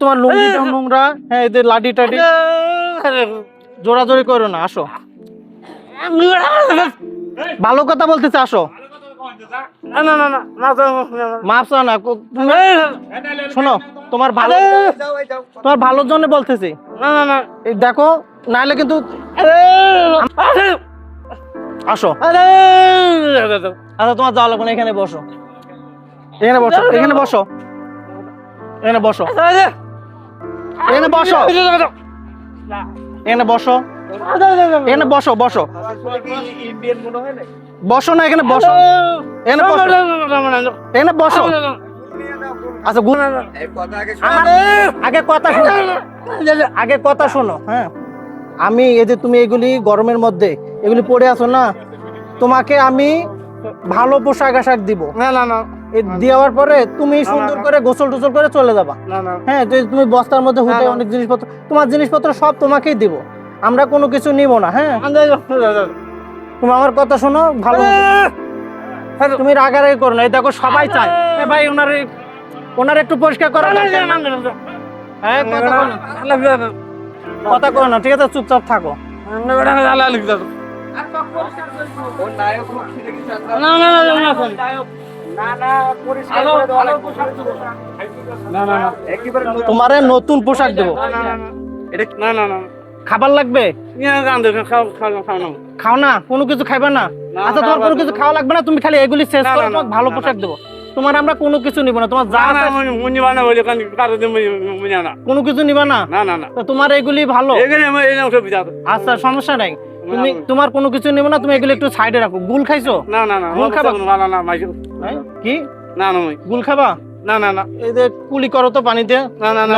তোমার লুঙ্গিটা নোংরা হ্যাঁ এদের লাডি টাডি। করো না, আসো। ভালো কথা বলতেছে, আসো। না শোনো, তোমার ভালো তোমার ভালোর জন্য বলতেছি। দেখো, নাহলে কিন্তু আসো। আচ্ছা তোমার যাওয়া লাগবে না এখানে বসো। এখানে বসো এখানে বসো। এখানে বসো। এখানে বসো। এখানে বসো। এখানে বসো বসো। বসো না এখানে বসো। এখানে বসো। এখানে বসো। আচ্ছা গুণ আগে কথা শোনো। আগে কথা শোনো হ্যাঁ। আমি এই যে তুমি এগুলি গরমের মধ্যে এগুলি পরে আছো না তোমাকে আমি ভালো পোশাক আশাক দিব না না না দেওয়ার পরে তুমি সুন্দর করে গোসল টোসল করে চলে যাবা হ্যাঁ তুমি বস্তার মধ্যে হুটে। অনেক জিনিসপত্র তোমার জিনিসপত্র সব তোমাকেই দিব আমরা কোনো কিছু নিব না হ্যাঁ তুমি আমার কথা শোনো ভালো তুমি রাগারাগি করো না এই দেখো সবাই চায় ভাই ওনার ওনার একটু পরিষ্কার করা হ্যাঁ কথা করো না। কথা করো না ঠিক আছে চুপচাপ থাকো তোমারে নতুন পোশাক দেবো না না খাবার লাগবে খাও না কোনো কিছু খাইবা না আচ্ছা তোমার কোনো কিছু খাওয়া লাগবে না তুমি খালি এগুলি শেষ করো তোমাকে ভালো পোশাক। দেবো তোমার আমরা কোনো কিছু নিব না তোমার যা আছে কোনো কিছু নিবা না তো তোমার এগুলি ভালো আচ্ছা সমস্যা নাই তুমি তোমার কোনো কিছু নিব না তুমি এগুলি একটু সাইডে রাখো গুল খাইছো না না না গুল খাবা? হ্যাঁ? কি না না গুল খাবা না না না এই যে কুলি করো তো পানিতে না না না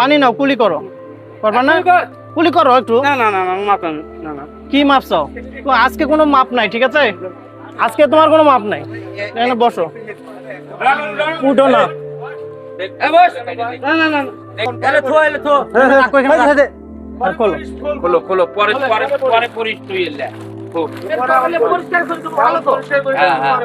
পানি নাও কুলি করো করবা না কুলি করো একটু না না না কি মাপ চাও তো আজকে কোনো মাপ নাই ঠিক আছে আজকে তোমার কোনো মাপ নাই এখানে বসো উঠো না। রাখো এখানে, আর খোলো। খোলো খোলো পরে পরে পরে পরিস তুই এলে খুব হ্যাঁ হ্যাঁ।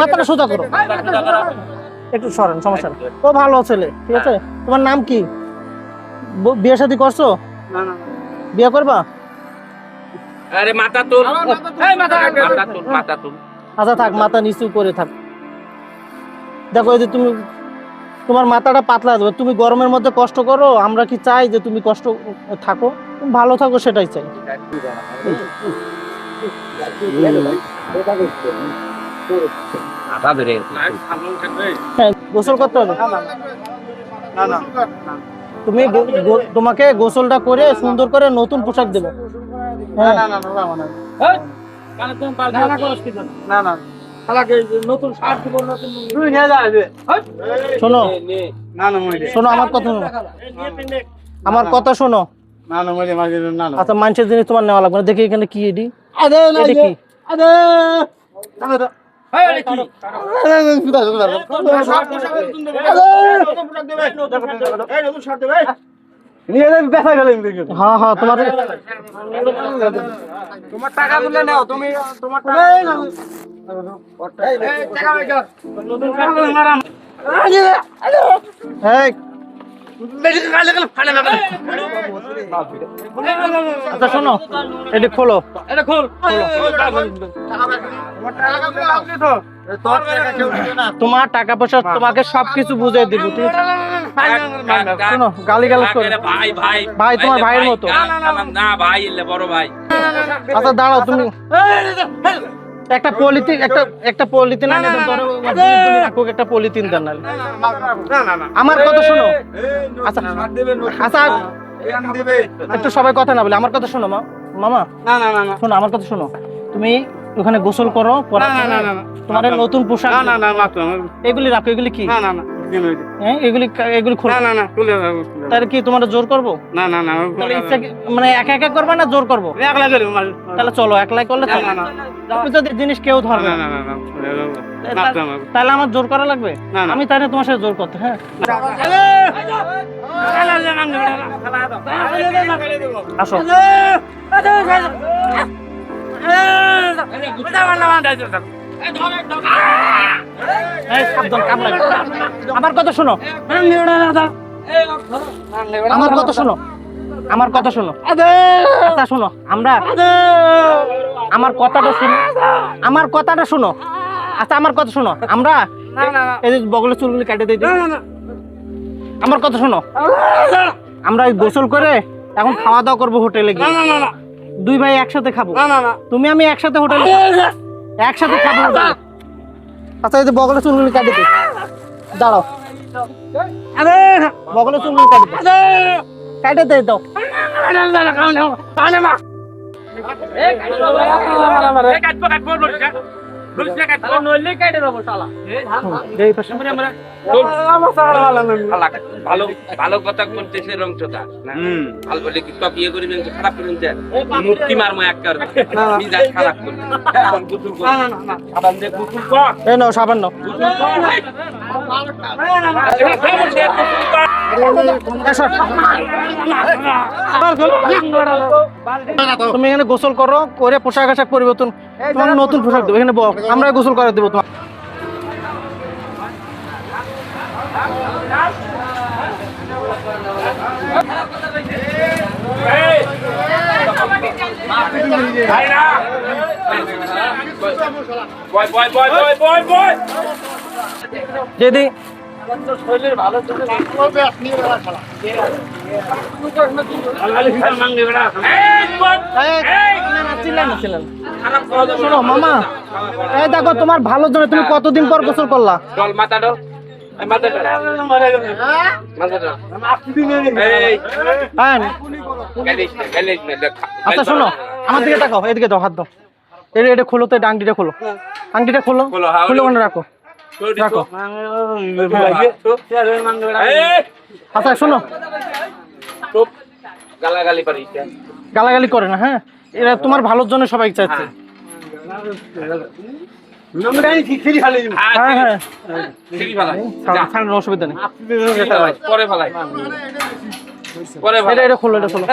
মাথাটা সোজা করো। একটু সরেন সমস্যা ও ভালো ছেলে ঠিক আছে? তোমার নাম কি? বিয়ে শাদী করছ? বিয়ে করবা? আরে মাথা তোল। মাথা মাথা তোল। মাথা তোল। আচ্ছা থাক মাথা নিচু করে থাক। দেখো এই যে তুমি তোমার মাথাটা পাতলা দেবে তুমি গরমের মধ্যে কষ্ট করো আমরা কি চাই যে তুমি কষ্ট থাকো? ভালো থাকো সেটাই চাই। হ্যাঁ গোসল করতে হবে। তুমি গো- গো- তোমাকে গোসলটা করে সুন্দর করে নতুন পোশাক দেবো। হ্যাঁ। শোনো। শোনো আমার কথা শোনো। আমার কথা শোনো। আচ্ছা মানুষের জিনিস তোমার নেওয়া লাগবে না। দেখি এখানে কি এডি। হ্যাঁ হ্যাঁ তোমার তোমার টাকা গুলো নাও তুমি তোমার আচ্ছা শোনো এটি খোলো। তোমার টাকা পয়সা তোমাকে সবকিছু বুঝিয়ে দিব তুমি শোনো গালি গালাজ করো। ভাই ভাই ভাই, তোমার ভাইয়ের মতো। না, না, না, না ভাই বড় ভাই। আচ্ছা দাঁড়াও তুমি একটা পলিথিন একটা একটা পলিথিন আনে তুমি একটা পলিথিন দেন। আমার কথা শোনো আচ্ছা আচ্ছা একটু সবাই কথা না বলে আমার কথা শোনো মা মামা না না না শোনো আমার কথা শোনো তুমি ওখানে গোসল করো না, না, না, না। তোমার নতুন পোশাক এগুলি রাখো এগুলি কি হ্যাঁ এগুলি এগুলি খোলো। তাহলে কি তোমার জোর করব? তাহলে ইচ্ছা কি- মানে একা একা করবা না জোর করব? তাহলে চলো একলাই করলে চলো। না, না, জিনিস কেউ ধরবে না তাহলে আমার জোর করা লাগবে? না, না। আমি তাহলে তোমার সাথে জোর করতে হ্যাঁ। আসো। আমার কথা শোনো। আমার কথা শোনো। আমার কথা শোনো। আচ্ছা শোনো। আমরা আমার কথাটা শোনো। আমার কথাটা শোনো। আচ্ছা আমার কথা শোনো। আমরা এই যে বগলের চুলগুলি কেটে দিই। আমার কথা শোনো। আমরা গোসল করে এখন খাওয়া দাওয়া করব হোটেলে গিয়ে। দুই ভাই একসাথে খাব। তুমি আমি একসাথে হোটেলে একসাথে খাব। আচ্ছা এই যে বগলে চুলগুলি কেটে দিই দাঁড়াও বগলে চুলগুলি কেটে দিই কেটে দে দাও কাটবো কাটবো বলিস না বলিস না কাটবো এই পাশে। ভালো ভালো ভালো কথা করতেছে রংটা ভালো বলে কি তো বিয়ে করি খারাপ করে মারমো এক করে নাও সাবান নাও। তুমি এখানে গোসল করো করে পোশাক আশাক পরিবর্তন। তোমার নতুন পোশাক দেবো। এখানে বক আমরা গোসল করে দেবো তোমার বয় শোনো মামা এই দেখো তোমার ভালো জন্য তুমি কতদিন পর গোসল করলা? মাথা দেখ। আচ্ছা শোনো আমার দিকে তাকাও এদিকে দাও হাত দাও। এটা এটা খোলো তো এটা আংটিটা খোলো। আংটিটা খোলো। খোলো, খুলে রাখো। রাখো আচ্ছা শোনো গালাগালি করে না হ্যাঁ? এরা তোমার ভালোর জন্য সবাই চাচ্ছে হ্যাঁ, হ্যাঁ হ্যাঁ। ঠিকই ফেলাই। যা, ছাড়- ছাড়েন, অসুবিধা নেই। পরে ফেলাই। পরে এটা। এটা খোলো এটা খোলো।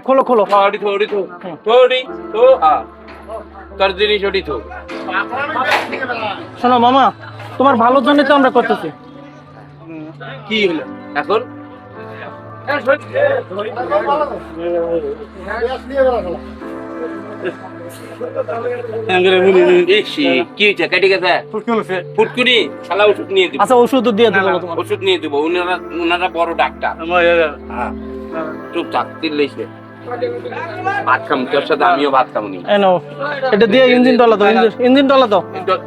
খোলো খোলো। থোড়ি, থোড়ি, থো। থোড়ি, থো, হ্যাঁ। তোর জিনিস ওটি থো। শোনো মামা তোমার ভালোর জন্য তো আমরা করতেছি। কি হলো? এখন? ইসি, কি হয়েছে? কেটে গেছে? ফুটকুনি? শালা ওষুধ নিয়ে দিব। আচ্ছা ওষুধ দিয়ে দেবো ওষুধ নিয়ে দিব। উনারা উনারা বড় ডাক্তার। হ্যাঁ। চুপ থাক দিল্লিস ভাত খাম তোর সাথে আমিও ভাত খামনি এই এটা দিয়ে ইঞ্জিন ডলা দাও ইঞ্জিন ডলা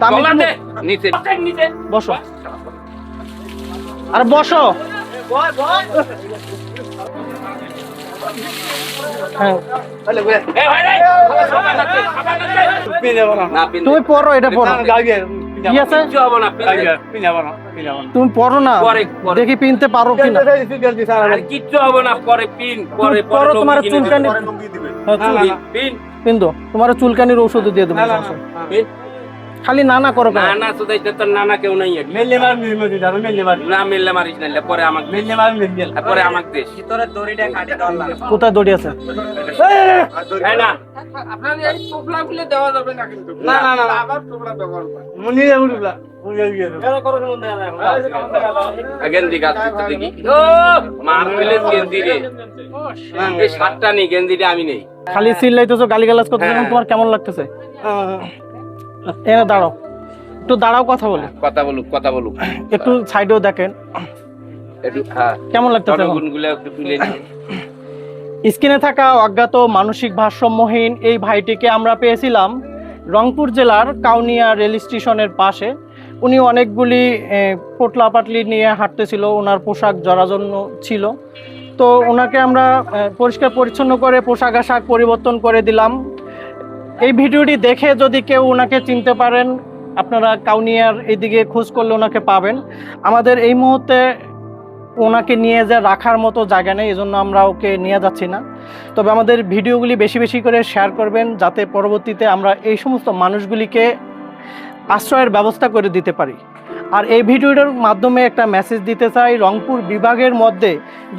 তা নিচে নিচে বসো আর বসো হ্যাঁ তুমি পড়ো এটা পড়ো আছে। তুমি পড়ো না। দেখি পিনতে পারো কিনা। কিচ্ছু হবে না পরে পিন পরে তুমি তোমার চুলকানি। হ্যাঁ, চুল- পিন, পিন। পিন দো তোমার চুলকানির ঔষধ দিয়ে দেবো। পিন। খালি নানা না করো কেন? না না সুদাই তোর নানা কেউ নাই আর। না মিললে মারিস নাইলে পরে আমাকে আর পরে আমাক দে ভিতরে দড়িটা আমাকে দিস কোথায় দড়ি আছে? এই না। গেন্দি গাছ দিতে দেখি। ও মার পেলে গেন্দি রে। এই সাতটা নেই গেন্দিটা আমি নেই। খালি চিল্লাইতেছো গালি গালাজ করতেছো হ্যাঁ। তোমার কেমন লাগতেছে? এনে দাঁড়াও। একটু দাঁড়াও কথা বলি। কথা বলুক কথা বলুক। একটু সাইডেও দেখেন। একটু হ্যাঁ। কেমন লাগতেছে এখন? একটু তুলে নিই স্ক্রিনে থাকা অজ্ঞাত মানসিক ভারসাম্যহীন এই ভাইটিকে আমরা পেয়েছিলাম রংপুর জেলার কাউনিয়া রেল স্টেশনের পাশে। উনি অনেকগুলি এ, পোটলা পাটলি নিয়ে হাঁটতেছিল ওনার পোশাক জরাজন্য ছিল। তো ওনাকে আমরা পরিষ্কার পরিচ্ছন্ন করে পোশাক আশাক পরিবর্তন করে দিলাম। এই ভিডিওটি দেখে যদি কেউ ওনাকে চিনতে পারেন, আপনারা কাউনিয়ার এইদিকে খোঁজ করলে ওনাকে পাবেন। আমাদের এই মুহূর্তে ওনাকে নিয়ে যা রাখার মতো জায়গা নেই, এজন্য আমরা ওকে নিয়ে যাচ্ছি না। তবে আমাদের ভিডিওগুলি বেশি বেশি করে শেয়ার করবেন, যাতে পরবর্তীতে আমরা এই সমস্ত মানুষগুলিকে আশ্রয়ের ব্যবস্থা করে দিতে পারি। আর এই ভিডিওটার মাধ্যমে একটা মেসেজ দিতে চাই রংপুর বিভাগের মধ্যে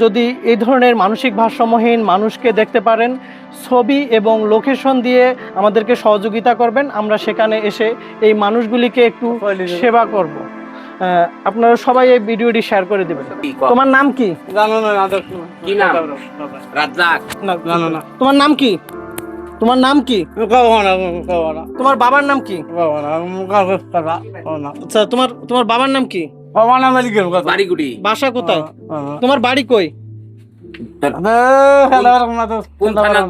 যদি এই ধরনের মানসিক ভারসাম্যহীন মানুষকে দেখতে পারেন ছবি এবং লোকেশন দিয়ে আমাদেরকে সহযোগিতা করবেন। আমরা সেখানে এসে এই মানুষগুলিকে একটু সেবা করব। আপনারা সবাই এই ভিডিওটি শেয়ার করে দেবেন। তোমার নাম কি? কি নাম? তোমার নাম কি? তোমার নাম কি? তোমার বাবার নাম কি? আচ্ছা তোমার তোমার বাবার নাম কি? বাড়িগুড়ি বাসা কোথায়? তোমার বাড়ি কই?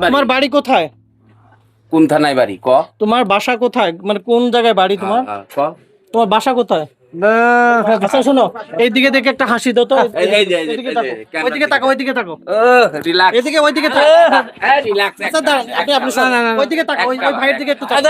তোমার বাড়ি কোথায়? কোন থানায় বাড়ি? ক? তোমার বাসা কোথায়? মানে কোন জায়গায় বাড়ি তোমার? হ্যাঁ, ক? তোমার বাসা কোথায়? আচ্ছা শোনো এইদিকে দেখে একটা হাসি দাও তো। ওইদিকে তাকো ওইদিকে তাকো রিল্যাক্স এদিকে ওইদিকে তাকো রিল্যাক্স আচ্ছা দাঁড়ান আপনি আপনি ওইদিকে তাকো ওই ভাইয়ের দিকে একটু তাকো